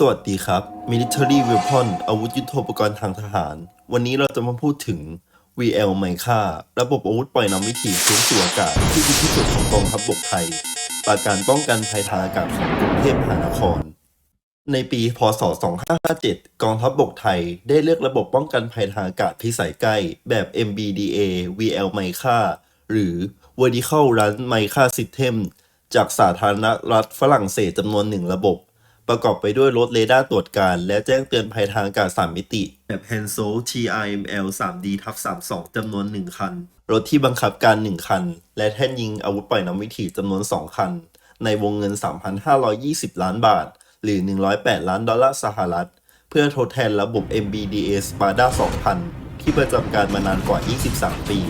สวัสดีครับ Military Weapon อาวุธยุทโธปกรณ์ทางทหาร วันนี้เราจะมาพูดถึง VL ไมค่าระบบอาวุธปล่อยนำวิถีพื้นสู่อากาศที่ดีที่สุดของกองทัพบกไทยปราการป้องกันภัยทางอากาศของกรุงเทพมหานคร ในปี พศ 2557 กองทัพบกไทยได้เลือกระบบป้องกันภัยทางอากาศพิสัยใกล้ แบบ MBDA VL ไมค่าหรือ Vertical Run Mica System จากสาธารณรัฐฝรั่งเศสจำนวนหนึ่งระบบ ประกอบไปด้วยรถเรดาร์ตรวจการ และแจ้งเตือนภัยทางอากาศ3มิติ แบบ Hanso TRML 3D ทับ32จำนวน 1 คัน รถที่บังคับการ 1 คัน และแท่นยิงอาวุธปล่อยน้ำวิถีจำนวน 2 คัน ในวงเงิน 3,520 ล้านบาท หรือ 108 ล้านดอลลาร์สหรัฐ เพื่อทดแทนระบบ MBDA Spada 2000 ที่ประจำการมานานกว่า 23 ปี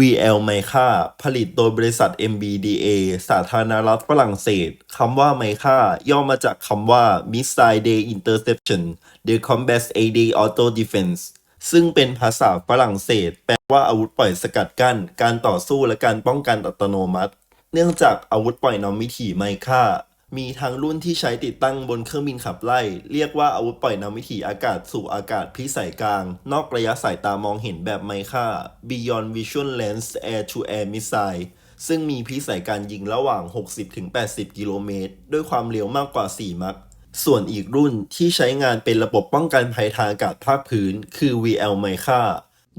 VL ไมค่าผลิตโดยบริษัท MBDA สาธารณรัฐฝรั่งเศส คำว่าไมค่าย่อมาจากคำว่า Missile Day Interception The Combat AD Auto Defense ซึ่งเป็นภาษาฝรั่งเศส แปลว่าอาวุธปล่อยสกัดกั้น การต่อสู้และการป้องกันอัตโนมัติ เนื่องจากอาวุธปล่อยนำวิถีไมค่า มีทั้งรุ่นที่ใช้ติดตั้งบนเครื่องบินขับไล่ เรียกว่าอาวุธปล่อยนำวิถีอากาศสู่อากาศพิสัยกลาง นอกระยะสายตามองเห็นแบบไมค่า Beyond Visual Lens Air to Air Missile ซึ่งมีพิสัยการยิงระหว่าง 60-80 กิโลเมตร ด้วยความเร็วมากกว่า 4 มัคส่วนอีกรุ่นที่ใช้งานเป็นระบบป้องกันภัยทางอากาศภาคพื้น คือ VL ไมค่า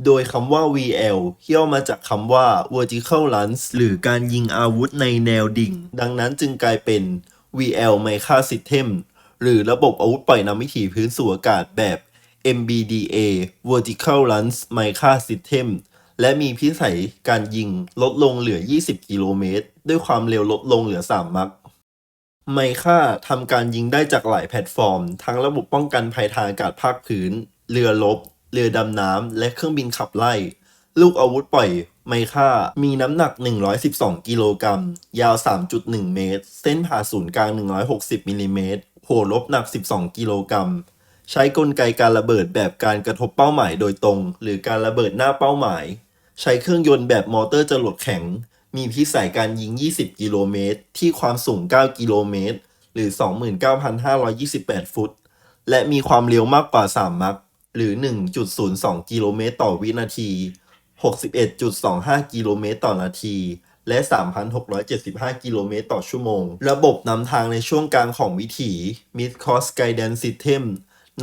โดยคำว่า VL ย่อมาจากคำว่า vertical launch หรือการยิงอาวุธในแนวดิ่ง ดังนั้นจึงกลายเป็น VL Mica System หรือระบบอาวุธปล่อยนำวิถีพื้นสู่อากาศแบบ MBDA Vertical Launch Mica System และมีพิสัยการยิงลดลงเหลือ 20 กิโลเมตร ด้วยความเร็วลดลงเหลือ 3 มัคไมค่าทำการยิงได้จากหลายแพลตฟอร์ม ทั้งระบบป้องกันภัยทางอากาศภาคพื้น เรือรบ เรือดำน้ำ และเครื่องบินขับไล่ ลูกอาวุธปล่อย ไมค่า มีน้ำหนัก 112 กิโลกรัม ยาว 3.1 เมตร เส้นผ่าศูนย์กลาง 160มิลลิเมตรหัวลบหนัก 12 กิโลกรัม ใช้กลไกการระเบิดแบบการกระทบเป้าหมายโดยตรง หรือการระเบิดหน้าเป้าหมาย ใช้เครื่องยนต์แบบมอเตอร์จรวดแข็ง มีพิสัยการยิง 20 กิโลเมตร ที่ความสูง 9 กิโลเมตร หรือ 29,528 ฟุต และมีความเร็วมากกว่า 3 มัคหรือ 1.02 กิโลเมตรต่อวินาที 61.25 กิโลเมตรต่อนาที และ 3,675 กิโลเมตรต่อชั่วโมง ระบบนำทางในช่วงกลางของวิถี Mid Course Guidance System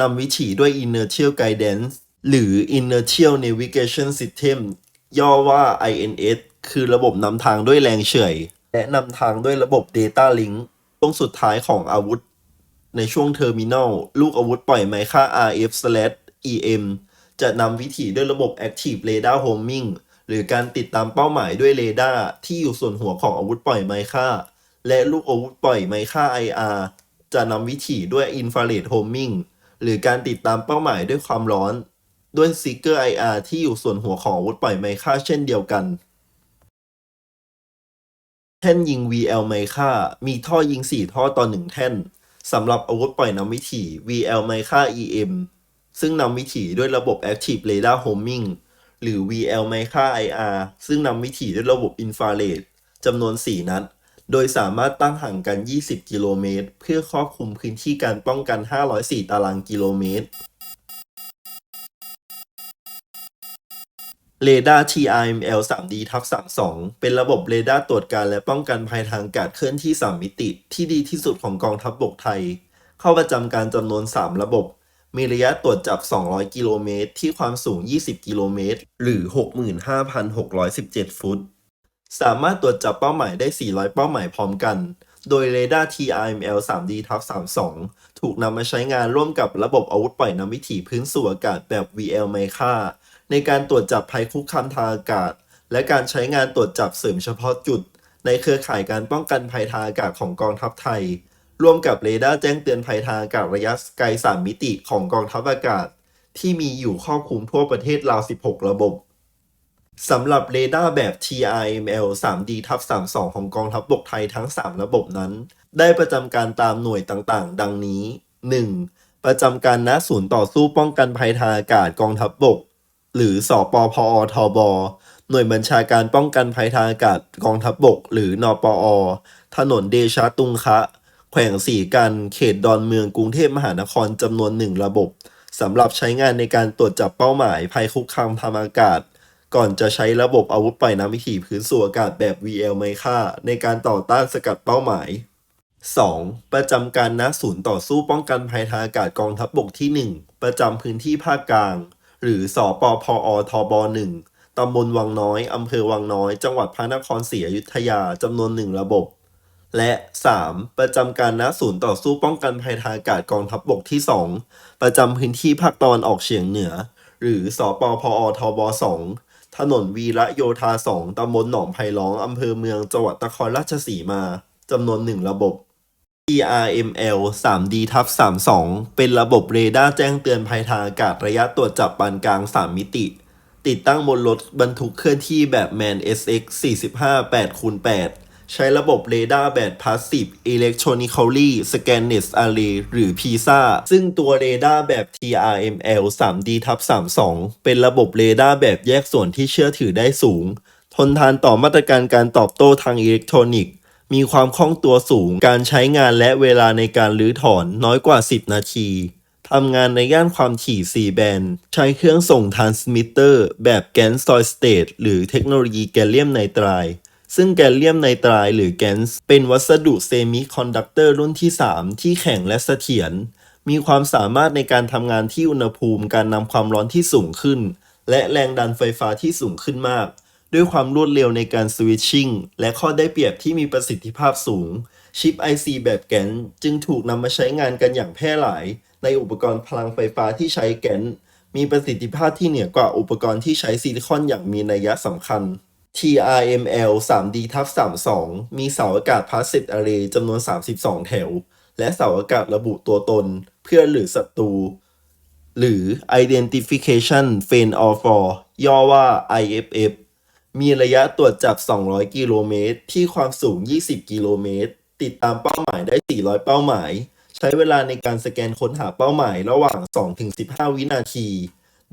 นำวิถีด้วย Inertial Guidance หรือ Inertial Navigation System ย่อว่า INS คือระบบนำทางด้วยแรงเฉื่อยและนำทางด้วยระบบ Data Link ช่วงสุดท้ายของอาวุธ ในช่วงเทอร์มินอล ลูกอาวุธปล่อยไมค่า RF/EM จะนำวิถีด้วยระบบ Active Radar Homing หรือการติดตามเป้าหมายด้วยเรดาร์ที่อยู่ส่วนหัวของอาวุธปล่อยไมค่า และลูกอาวุธปล่อยไมค่า IR จะนำวิถีด้วย Infrared Homing หรือการติดตามเป้าหมายด้วยความร้อน ด้วย Seeker IR ที่อยู่ส่วนหัวของอาวุธปล่อยไมค่าเช่นเดียวกันแท่นยิง VL ไมค่า มีท่อยิง 4 ท่อต่อ 1 แท่น สำหรับอาวุธปล่อยนำวิถี VL ไมค่า EM ซึ่งนำวิถีด้วยระบบ Active Radar Homing หรือ VL Mica IR ซึ่งนำวิถีด้วยระบบ Infrared จำนวน 4 นัด โดยสามารถตั้งห่างกัน 20 กิโลเมตร เพื่อครอบคลุมพื้นที่การป้องกัน 504 ตารางกิโลเมตร เรดาร์ TRML 3D ทับ32 เป็นระบบเรดาร์ตรวจการและป้องกันภัยทางอากาศเคลื่อนที่ 3 มิติ ที่ดีที่สุดของกองทัพบบกไทย เข้าประจำการจำนวน 3 ระบบ มีระยะตรวจจับ 200 กิโลเมตร ที่ความสูง 20 กิโลเมตร หรือ 65,617 ฟุต สามารถตรวจจับเป้าหมายได้ 400 เป้าหมายพร้อมกัน โดยเรดาร์ TRML 3D ทับ32 ถูกนำมาใช้งานร่วมกับระบบอาวุธปล่อยน้ำวิถีพื้นสู่อากาศแบบ VL Mica ในการตรวจจับภัยคุกคามทางอากาศ และการใช้งานตรวจจับเสริมเฉพาะจุด ในเครือข่ายการป้องกันภัยทางอากาศของกองทัพไทย ร่วมกับเรดาร์แจ้งเตือนภัยทางอากาศระยะไกล 3 มิติของกองทัพอากาศ ที่มีอยู่ครอบคลุมทั่วประเทศราว 16 ระบบสำหรับเรดาร์แบบ TRML 3D ทับ32 ของกองทัพบกไทยทั้ง 3 ระบบนั้น ได้ประจำการตามหน่วยต่างๆ ดังนี้ 1. ประจำการณศูนย์ต่อสู้ป้องกันภัยทางอากาศกองทัพบกหรือสอปพอทบหน่วยบัญชาการป้องกันภัยทางอากาศกองทัพบกหรือ นปอ ถนนเดชะตุงคะ แขวงสีกันเขตดอนเมืองกรุงเทพมหานครจำนวนหนึ่งระบบสำหรับใช้งานในการตรวจจับเป้าหมายภัยคุกคามทางอากาศ ก่อนจะใช้ระบบอาวุธปล่อยน้ำวิถีพื้นสู่อากาศแบบ VL ไมค่าในการต่อต้านสกัดเป้าหมาย 2. ประจำการณศูนย์ต่อสู้ป้องกันภัยทางอากาศกองทัพบบกที่ 1 ประจำพื้นที่ภาคกลาง หรือสอปพอทบ1ตำบลวังน้อย อำเภอวังน้อย จังหวัดพระนครศรีอยุธยาจำนวนหนึ่งระบบ และ 3. ประจำการณศูนย์ต่อสู้ป้องกันภัยทางอากาศกองทัพบบกที่ 2 ประจำพื้นที่ภาคตะวันออกเฉียงเหนือ หรือสอปพอทบ2ถนนวีระโยธา 2ตำบลหนองไผ่ล้องอำเภอเมืองจังหวัดนครราชสีมาจำนวนหนึ่งระบบ TRML 3D ทับ32 เป็นระบบเรดาร์แจ้งเตือนภัยทางอากาศระยะตรวจจับปานกลาง 3 มิติ ติดตั้งบนรถบรรทุกเคลื่อนที่แบบ MAN SX 45 8คูณ8 ใช้ระบบเรดาร์แบบ Passive Electronically Scanned Array หรือ PISA ซึ่งตัวเรดาร์แบบ TRML 3D ทับ32 เป็นระบบเรดาร์แบบแยกส่วนที่เชื่อถือได้สูง ทนทานต่อมาตรการการตอบโต้ทางอิเล็กทรอนิกส์มีความคล่องตัวสูง การใช้งานและเวลาในการรื้อถอนน้อยกว่า 10 นาที ทำงานในย่านความถี่ 4 แบนด์ ใช้เครื่องส่งทรานสมิเตอร์แบบแกนซอยสเตทหรือเทคโนโลยีแกลเลียมไนไตรด์ ซึ่งแกลเลียมไนไตรด์หรือแกนส์เป็นวัสดุเซมิคอนดักเตอร์รุ่นที่ 3 ที่แข็งและเสถียร มีความสามารถในการทำงานที่อุณหภูมิการนำความร้อนที่สูงขึ้น และแรงดันไฟฟ้าที่สูงขึ้นมาก ด้วยความรวดเร็วในการสวิตชิ่งและข้อได้เปรียบที่มีประสิทธิภาพสูง ชิป IC แบบแกนจึงถูกนำมาใช้งานกันอย่างแพร่หลาย ในอุปกรณ์พลังไฟฟ้าที่ใช้แกนมีประสิทธิภาพที่เหนือกว่าอุปกรณ์ที่ใช้ซิลิคอนอย่างมีนัยสำคัญ TRML 3D ทับ32 มีเสาอากาศพาสเซตอารีจำนวน 32 แถว และเสาอากาศระบุตัวตน เพื่อนหรือศัตรู หรือ Identification Fail or For ย่อว่า IFF มีระยะตรวจจับ 200 กิโลเมตร ที่ความสูง 20 กิโลเมตร ติดตามเป้าหมายได้ 400 เป้าหมาย ใช้เวลาในการสแกนค้นหาเป้าหมายระหว่าง 2-15 วินาที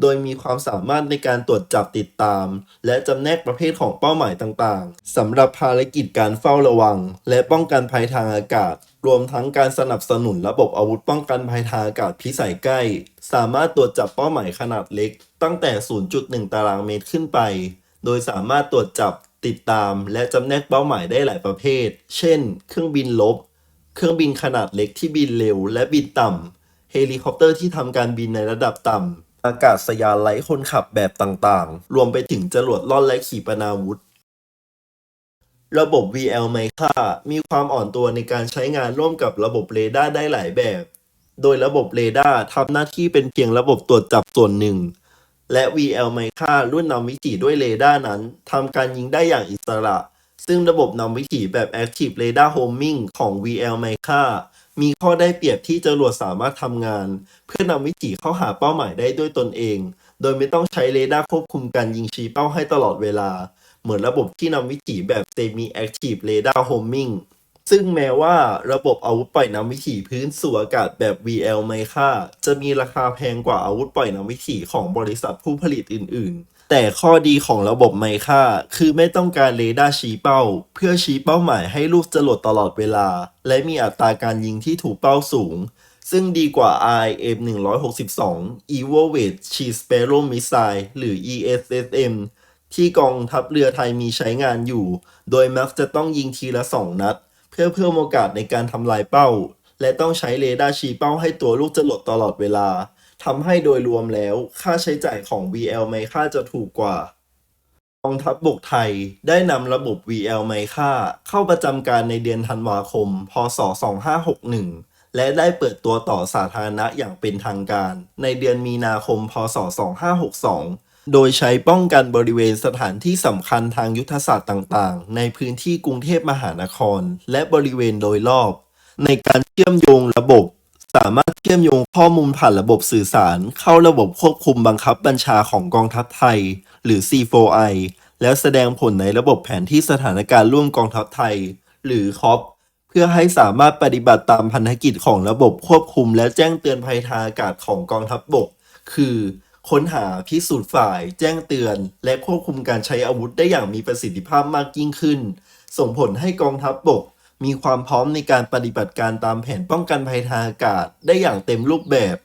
โดยมีความสามารถในการตรวจจับติดตาม และจำแนกประเภทของเป้าหมายต่างๆสำหรับภารกิจการเฝ้าระวัง และป้องกันภัยทางอากาศ รวมทั้งการสนับสนุนระบบอาวุธป้องกันภัยทางอากาศพิสัยใกล้ สามารถตรวจจับเป้าหมายขนาดเล็ก ตั้งแต่ 0.1 ตารางเมตรขึ้นไป โดยสามารถตรวจจับติดตาม และจำแนกเป้าหมายได้หลายประเภท เช่น เครื่องบินลบ เครื่องบินขนาดเล็กที่บินเร็ว และบินต่ำเฮลิคอปเตอร์ที่ทำการบินในระดับต่ำ อากาศยานไร้คนขับแบบต่างๆ รวมไปถึงจรวดล่อนและขีปนาวุธ ระบบ VL ไมค่ามีความอ่อนตัวในการใช้งานร่วมกับระบบเรดาร์ได้หลายแบบ โดยระบบเรดาร์ทำหน้าที่เป็นเพียงระบบตรวจจับส่วนหนึ่ง และ VL ไมค่ารุ่นนำวิถีด้วยเรดาร์นั้นทำการยิงได้อย่างอิสระ ซึ่งระบบนำวิถีแบบ Active Radar Homing ของ VL ไมค่า มีข้อได้เปรียบที่จรวดสามารถทำงาน เพื่อนำวิถีเข้าหาเป้าหมายได้ด้วยตนเอง โดยไม่ต้องใช้เรดาร์ควบคุมการยิงชี้เป้าให้ตลอดเวลา เหมือนระบบที่นำวิถีแบบ Semi Active Radar Homing ซึ่งแม้ว่าระบบอาวุธปล่อยน้ำวิถีพื้นสู่อากาศแบบ VL ไมค่าจะมีราคาแพงกว่าอาวุธปล่อยน้ำวิถีของบริษัทผู้ผลิตอื่น ๆ แต่ข้อดีของระบบไมค่า คือไม่ต้องการเรดาร์ชี้เป้า เพื่อชี้เป้าหมายให้ลูกจรวดตลอดเวลา และมีอัตราการยิงที่ถูกเป้าสูง ซึ่งดีกว่า IM 162 Evo Weight Shield Sparrow Missile หรือ ESSM ที่กองทัพเรือไทยมีใช้งานอยู่ โดยมักจะต้องยิงทีละสองนัด เพื่อเพิ่มโอกาสในการทำลายเป้า และต้องใช้เรดาร์ชี้เป้าให้ตัวลูกจรวดตลอดเวลา ทำให้โดยรวมแล้วค่าใช้จ่ายของ VL ไมค่าจะถูกกว่ากองทัพบบกไทยได้นำระบบ VL ไมค่าเข้าประจำการในเดือนธันวาคม พศ 2561 และได้เปิดตัวต่อสาธารณะอย่างเป็นทางการ ในเดือนมีนาคม พศ 2562 โดยใช้ป้องกันบริเวณสถานที่สำคัญทางยุทธศาสตร์ต่างๆ ในพื้นที่กรุงเทพมหานคร และบริเวณโดยรอบ ในการเชื่อมโยงระบบ สามารถเชื่อมโยงข้อมูลผ่านระบบสื่อสาร เข้าระบบควบคุมบังคับบัญชาของกองทัพไทย หรือ C4I แล้วแสดงผลในระบบแผนที่สถานการณ์ร่วมกองทัพไทย หรือคอปเพื่อให้สามารถปฏิบัติตามพันธกิจของระบบควบคุม และแจ้งเตือนภัยทางอากาศของกองทัพบกคือ ค้นหาพิสูจน์ฝ่าย แจ้งเตือน และควบคุมการใช้อาวุธได้อย่างมีประสิทธิภาพมากยิ่งขึ้น ส่งผลให้กองทัพบบก มีความพร้อมในการปฏิบัติการตามแผนป้องกันภัยทางอากาศได้อย่างเต็มรูปแบบ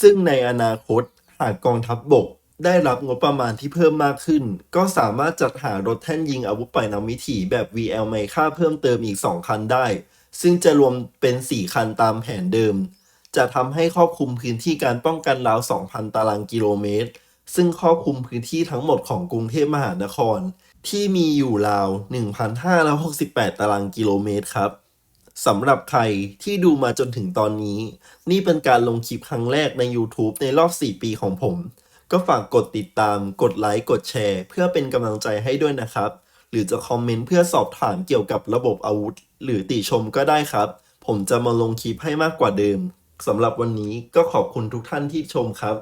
ซึ่งในอนาคตหากกองทัพบบกได้รับงบประมาณที่เพิ่มมากขึ้น ก็สามารถจัดหารถแท่นยิงอาวุธปล่อยนำวิถีแบบ VL ไมค่าเพิ่มเติมอีก 2 คันได้ ซึ่งจะรวมเป็น 4 คันตามแผนเดิม จะทำให้ครอบคลุมพื้นที่การป้องกันราว 2,000 ตารางกิโลเมตร ซึ่งครอบคลุมพื้นที่ทั้งหมดของกรุงเทพมหานคร ที่มีอยู่ราว 1,568 ตารางกิโลเมตรครับสำหรับใครที่ดูมาจนถึงตอนนี้ นี่เป็นการลงคลิปครั้งแรกใน YouTube ในรอบ 4 ปีของผม ก็ฝากกดติดตาม กดไลค์ กดแชร์ เพื่อเป็นกำลังใจให้ด้วยนะครับ หรือจะคอมเมนต์เพื่อสอบถามเกี่ยวกับระบบอาวุธ หรือติชมก็ได้ครับ ผมจะมาลงคลิปให้มากกว่าเดิมสำหรับวันนี้ก็ขอบคุณทุกท่านที่ชมครับ